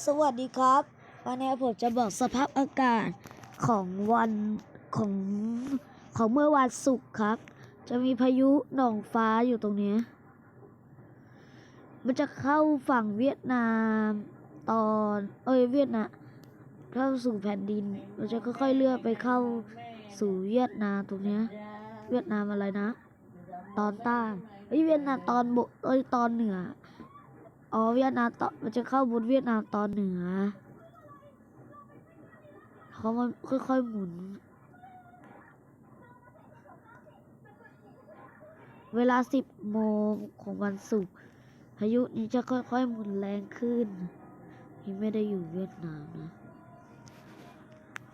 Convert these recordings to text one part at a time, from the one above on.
สวัสดีครับ วันนี้ผมจะบอกสภาพอากาศของวันของของเมื่อวันศุกร์ครับ จะมีพายุหนองฟ้าอยู่ตรงนี้ มันจะเข้าฝั่งเวียดนามตอนเอ้ยเวียดนามเข้าสู่แผ่นดิน มันจะค่อยๆเลื่อนไปเข้าสู่เวียดนามตรงนี้ เวียดนามอะไรนะ ตอนใต้เอ้ยเวียดนามตอนบนเอ้ยตอนเหนือ อ๋อเวียดนามตอนมันจะเข้าบนเวียดนามตอนเหนือเขามันค่อยๆหมุน เวลาสิบโมงของวันศุกร์พายุนี้จะค่อยๆหมุนแรงขึ้น นี่ไม่ได้อยู่เวียดนามนะ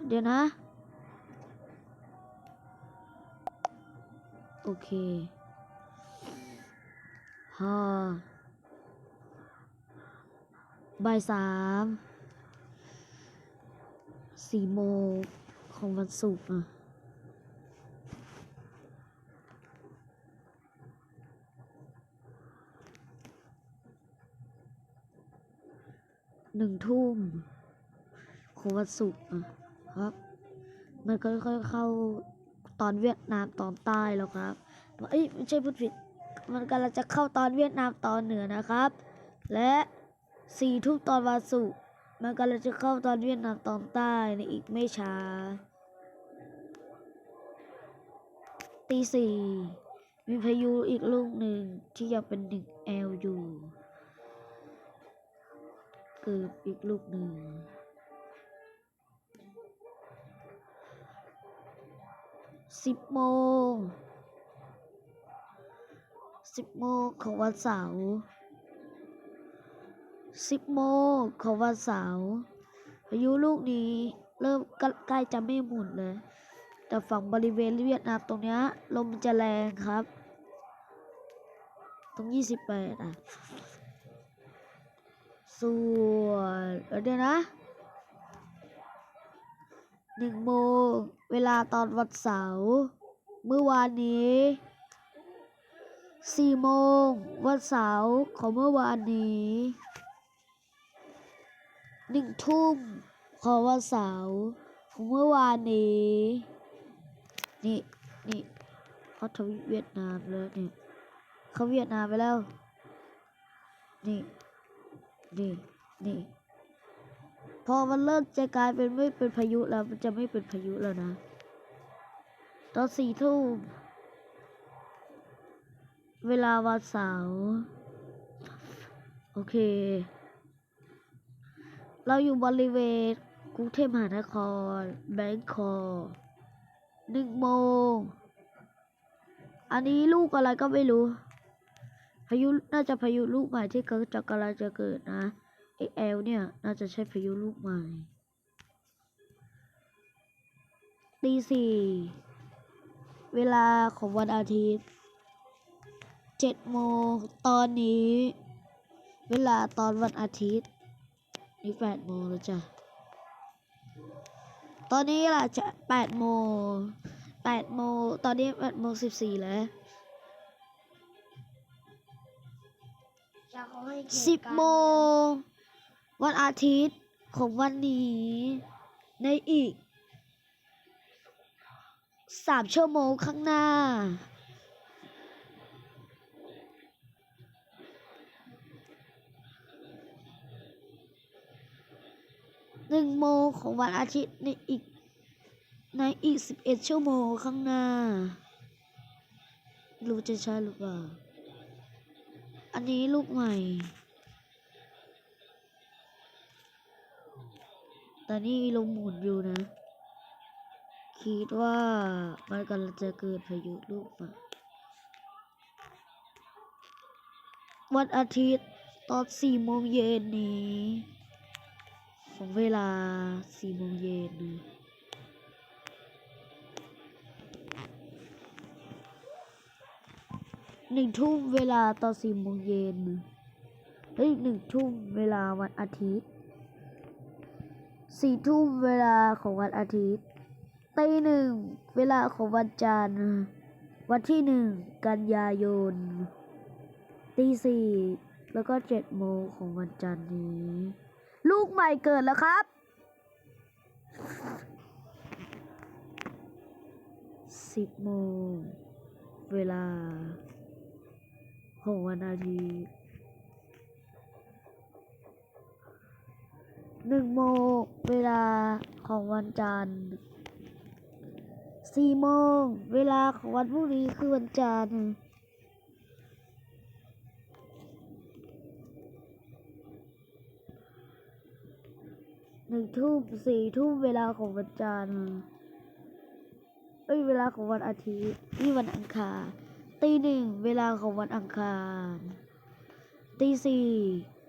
เดี๋ยวนะ โอเคฮ่า บ่ายสามสี่โมงของวันศุกร์อะหนึ่งทุ่มของวันศุกร์อะครับ มันก็ค่อยเข้าตอนเวียดนามตอนใต้แล้วครับเอ้ยไม่ใช่พูดผิด มันกำลังจะเข้าตอนเวียดนามตอนเหนือนะครับ และ สี่ทุ่มตอนวันศุกร์มันกำลังจะเข้าตอนเวียดนามตอนใต้ในอีกไม่ช้า ตีสี่มีพายุอีกลูกหนึ่งที่ยังเป็นหนึ่งแอลอยู่เกิดอีกลูกหนึ่งสิบโมงสิบโมงของวันเสาร์ สิบโมงของวันเสาร์พายุลูกนี้เริ่มใกล้จะไม่หมุนเลย แต่ฝั่งบริเวณเวียดนามตรงเนี้ยลมมันจะแรงครับ ตรงยี่สิบแปดอะ ส่วนเดี๋ยวนะหนึ่งโมงเวลาตอนวันเสาร์เมื่อวานนี้สี่โมงวันเสาร์ของเมื่อวานนี้ หนึ่งทุ่มของวันเสาร์ของเมื่อวานนี้ นี่นี่เขาทวีเวียดนามแล้วนี่เขาเวียดนามไปแล้ว นี่นี่นี่พอมันเริ่มจะกลายเป็นไม่เป็นพายุแล้ว มันจะไม่เป็นพายุแล้วนะ ตอนสี่ทุ่มเวลาวันเสาร์โอเค เราอยู่บริเวณกรุงเทพมหานครแบงคอกหนึ่งโมง อันนี้ลูกอะไรก็ไม่รู้ พายุน่าจะพายุลูกใหม่ที่กำลังจะกำลังจะเกิดนะไอแอลเนี่ย น่าจะใช่พายุลูกใหม่ตีสี่เวลาของวันอาทิตย์เจ็ดโมงตอนนี้ เวลาตอนวันอาทิตย์ นี่แปดโมงแล้วจ้ะ ตอนนี้ล่ะจะแปดโมงแปดโมงตอนนี้แปดโมงสิบสี่แล้วสิบโมงวันอาทิตย์ของวันนี้ ในอีกสามชั่วโมงข้างหน้า หนึ่งโมงของวันอาทิตย์ในอีก ในอีกสิบเอ็ดชั่วโมงข้างหน้า รู้จะใช่หรือเปล่า อันนี้ลูกใหม่ แต่นี่ลมหมุนอยู่นะ คิดว่ามันกำลังจะเกิดพายุลูกใหม่วันอาทิตย์ตอนสี่โมงเย็นนี้ ของเวลาสี่โมงเย็นหนึ่งทุ่มเวลาตอนสี่โมงเย็นเฮ้ยหนึ่งทุ่มเวลาวันอาทิตย์สี่ทุ่มเวลาของวันอาทิตย์ตีหนึ่งเวลาของวันจันทร์ วันที่หนึ่งกันยายนตีสี่แล้วก็เจ็ดโมงของวันจันทร์นี้ ลูกใหม่เกิดแล้วครับ สิบโมง เวลาหกวันอาทิตย์หนึ่งโมง เวลาของวันจันทร์สี่โมง เวลาของวันพรุ่งนี้คือวันจันทร์ หนึ่งทุ่มสี่ทุ่มเวลาของวันจันทร์เอ้ยเวลาของวันอาทิตย์นี่วันอังคารตีหนึ่งเวลาของวันอังคารตีสี่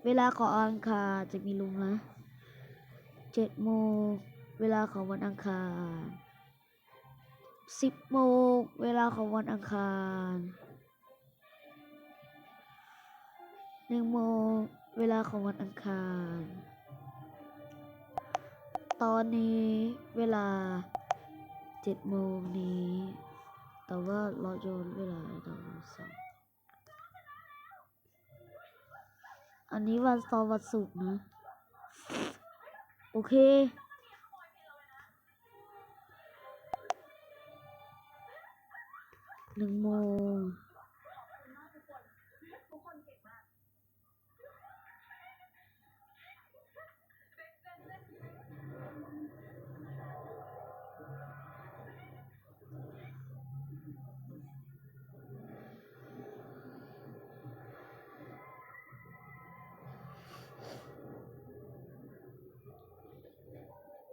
เวลาของอังคารจะมีลุงนะเจ็ดโมงเวลาของวันอังคารสิบโมงเวลาของวันอังคารหนึ่งโมงเวลาของวันอังคาร ตอนนี้เวลาเจ็ดโมงนี้ แต่ว่าเราโยนเวลาตอนสองอันนี้วันสาร์วันศุกร์นะ โอเค หนึ่งโมง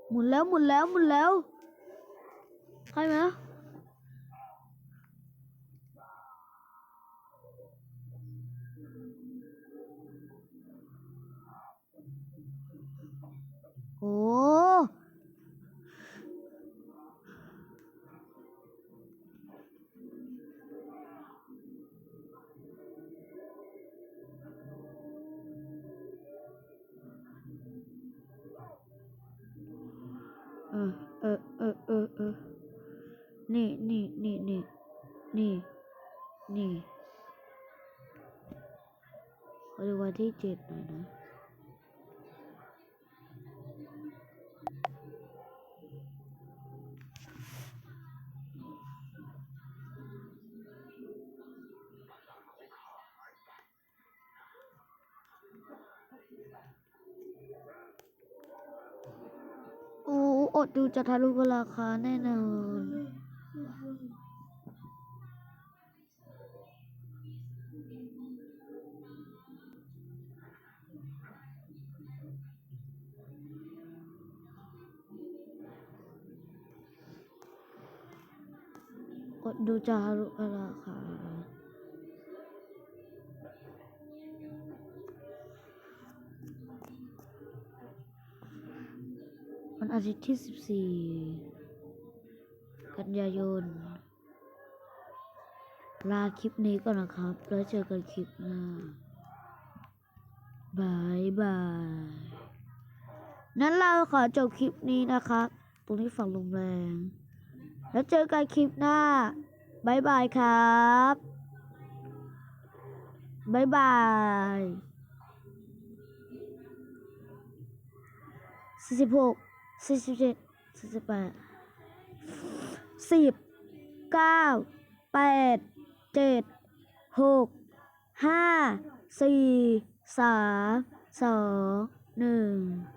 หมุนแล้วหมุนแล้วหมุนแล้วใช่ไหมโอ้เอ นี่นี่นี่นี่นี่นี่ขอดูวันที่เจ็ดหน่อยนะโอ้อดดูจะทะลุราคาแน่นอน ดูจะทะลุราคาวันอาทิตย์ที่14กันยายน ลาคลิปนี้ก่อนนะครับ แล้วเจอกันคลิปหน้าบายบาย นั้นเราขอจบคลิปนี้นะครับ ตรงนี้ฝั่งลมแรง แล้วเจอกันคลิปหน้า บายบายครับบายบาย สี่สิบหก สี่สิบเจ็ด สี่สิบแปด สิบ เก้า แปด เจ็ด หก ห้า สี่ สาม สอง